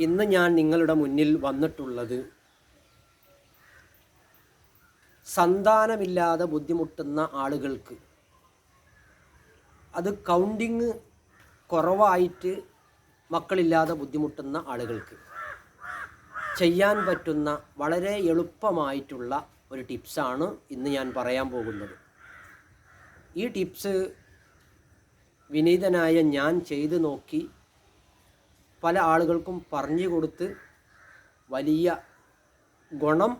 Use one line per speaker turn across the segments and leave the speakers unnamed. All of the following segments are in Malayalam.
ഇന്ന് ഞാൻ നിങ്ങളുടെ മുന്നിൽ വന്നിട്ടുള്ളത് സന്താനമില്ലാതെ ബുദ്ധിമുട്ടുന്ന ആളുകൾക്ക്. അത് കൗണ്ടിങ് കുറവായിട്ട് മക്കളില്ലാതെ ബുദ്ധിമുട്ടുന്ന ആളുകൾക്ക്. ചെയ്യാൻ പറ്റുന്ന വളരെ എളുപ്പമായിട്ടുള്ള ഒരു ടിപ്സാണ് ഇന്ന് ഞാൻ പറയാൻ പോകുന്നത്. ഈ ടിപ്സ് വിനീതനായ ഞാൻ ചെയ്തു നോക്കി പല ആളുകൾക്കും പറഞ്ഞു കൊടുത്ത് വലിയ ഗുണം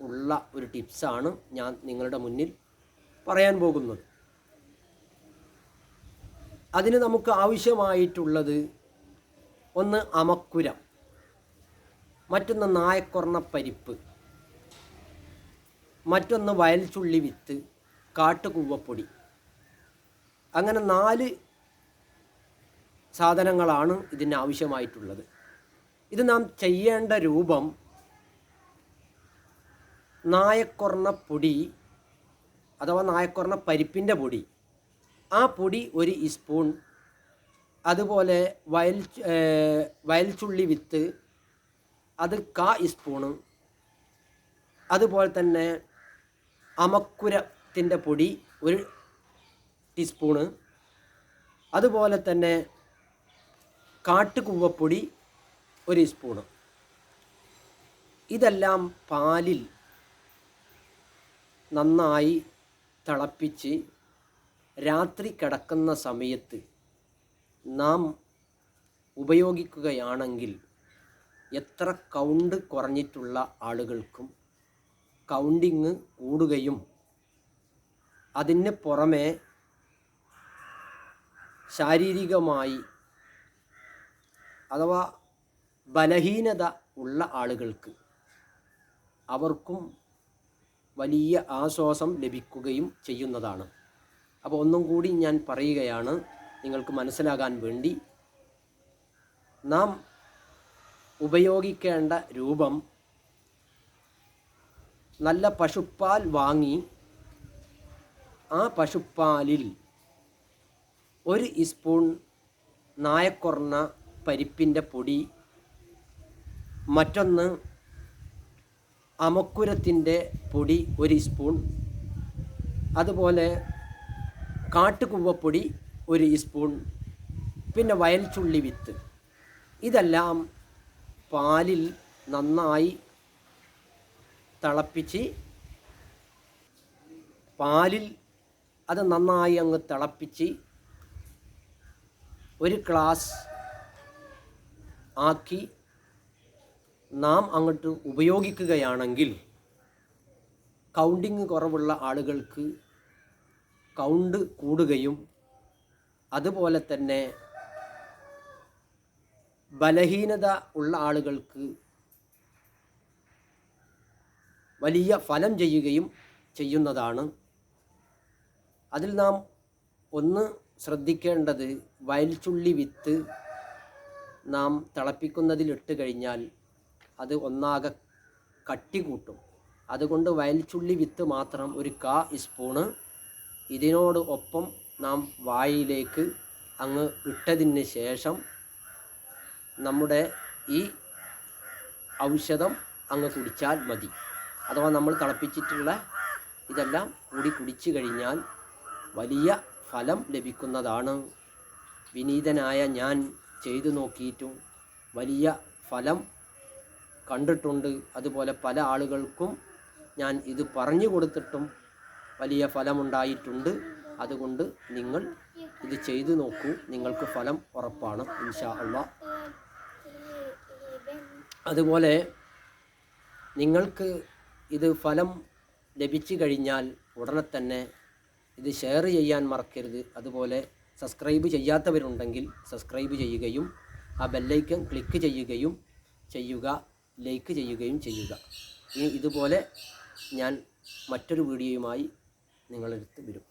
ഉള്ള ഒരു ടിപ്സാണ് ഞാൻ നിങ്ങളുടെ മുന്നിൽ പറയാൻ പോകുന്നത്. അതിന് നമുക്ക് ആവശ്യമായിട്ടുള്ളത് ഒന്ന് അമക്കുരം മറ്റൊന്ന് നായക്കൊർണ പരിപ്പ് മറ്റൊന്ന് ചുള്ളി വിത്ത് കാട്ടുകൂവപ്പൊടി. അങ്ങനെ നാല് സാധനങ്ങളാണ് ഇതിന് ആവശ്യമായിട്ടുള്ളത്. ഇത് നാം ചെയ്യേണ്ട രൂപം നായക്കൊർണ പൊടി അഥവാ നായക്കൊർണ പരിപ്പിന്റെ പൊടി. ആ പൊടി ഒരു സ്പൂൺ അതുപോലെ വയൽ വയൽച്ചുള്ളി വിത്ത് അത് കാ സ്പൂണ് അതുപോലെ തന്നെ അമക്കുരത്തിന്റെ പൊടി ഒരു ടീസ്പൂണ് അതുപോലെ തന്നെ കാട്ടുകുവപ്പൊടി ഒരു സ്പൂണ് ഇതെല്ലാം പാലിൽ നന്നായി തിളപ്പിച്ച് രാത്രി കിടക്കുന്ന സമയത്ത് നാം ഉപയോഗിക്കുകയാണെങ്കിൽ എത്ര കൗണ്ട് കുറഞ്ഞിട്ടുള്ള ആളുകൾക്കും കൗണ്ടിങ് കൂടുകയും അതിന് പുറമെ ശാരീരികമായി അഥവാ ബലഹീനത ഉള്ള ആളുകൾക്ക് അവർക്കും വലിയ ആശ്വാസം ലഭിക്കുകയും ചെയ്യുന്നതാണ്. അപ്പോൾ ഒന്നും കൂടി ഞാൻ പറയുകയാണ്. നിങ്ങൾക്ക് മനസ്സിലാകാൻ വേണ്ടി നാം ഉപയോഗിക്കേണ്ട രൂപം നല്ല പശുപ്പാൽ വാങ്ങി ആ പശുപ്പാലിൽ ഒരു സ്പൂൺ നായക്കൊർണ പരിപ്പിന്റെ പൊടി മറ്റൊന്ന് അമക്കുരത്തിന്റെ പൊടി ഒരു സ്പൂൺ അതുപോലെ കാട്ടുകുവപ്പൊടി ഒരു സ്പൂൺ പിന്നെ വയൽച്ചുള്ളി വിത്ത്. ഇതെല്ലാം പാലിൽ നന്നായി തിളപ്പിച്ച് പാലിൽ അത് നന്നായി അങ്ങ് തിളപ്പിച്ച് ഒരു ഗ്ലാസ് ആക്കി നാം അങ്ങോട്ട് ഉപയോഗിക്കുകയാണെങ്കിൽ കൗണ്ടിങ് കുറവുള്ള ആളുകൾക്ക് കൗണ്ട് കൂടുകയും അതുപോലെ തന്നെ ബലഹീനത ഉള്ള ആളുകൾക്ക് വലിയ ഫലം ചെയ്യുകയും ചെയ്യുന്നതാണ്. അതിൽ നാം ഒന്ന് ശ്രദ്ധിക്കേണ്ടത് വയൽച്ചുള്ളി വിത്ത് നാം തിളപ്പിക്കുന്നതിലിട്ട് കഴിഞ്ഞാൽ അത് ഒന്നാകെ കട്ടി കൂട്ടും. അതുകൊണ്ട് വയൽച്ചുള്ളി വിത്ത് മാത്രം ഒരു കാ സ്പൂണ്. ഇതിനോട് ഒപ്പം നാം വായിലേക്ക് അങ്ങ് ഇട്ടതിന് ശേഷം നമ്മുടെ ഈ ഔഷധം അങ്ങ് കുടിച്ചാൽ മതി. അഥവാ നമ്മൾ തിളപ്പിച്ചിട്ടുള്ള ഇതെല്ലാം കൂടി കുടിച്ചു കഴിഞ്ഞാൽ വലിയ ഫലം ലഭിക്കുന്നതാണ്. വിനീതനായ ഞാൻ ചെയ്തു നോക്കിയിട്ടും വലിയ ഫലം കണ്ടിട്ടുണ്ട്. അതുപോലെ പല ആളുകൾക്കും ഞാൻ ഇത് പറഞ്ഞു കൊടുത്തിട്ടും വലിയ ഫലമുണ്ടായിട്ടുണ്ട്. അതുകൊണ്ട് നിങ്ങൾ ഇത് ചെയ്തു നോക്കൂ. നിങ്ങൾക്ക് ഫലം ഉറപ്പാണ്. ഇൻഷാ അള്ളാ. അതുപോലെ നിങ്ങൾക്ക് ഇത് ഫലം ലഭിച്ചു കഴിഞ്ഞാൽ ഉടനെ തന്നെ ഇത് ഷെയർ ചെയ്യാൻ മറക്കരുത്. അതുപോലെ സബ്സ്ക്രൈബ് ചെയ്യാത്തവരുണ്ടെങ്കിൽ സബ്സ്ക്രൈബ് ചെയ്യുകയും ആ ബെല്ലൈക്കൺ ക്ലിക്ക് ചെയ്യുകയും ചെയ്യുക ലൈക്ക് ചെയ്യുകയും ചെയ്യുക. ഇനി ഇതുപോലെ ഞാൻ മറ്റൊരു വീഡിയോയുമായി നിങ്ങളെടുത്ത് വരും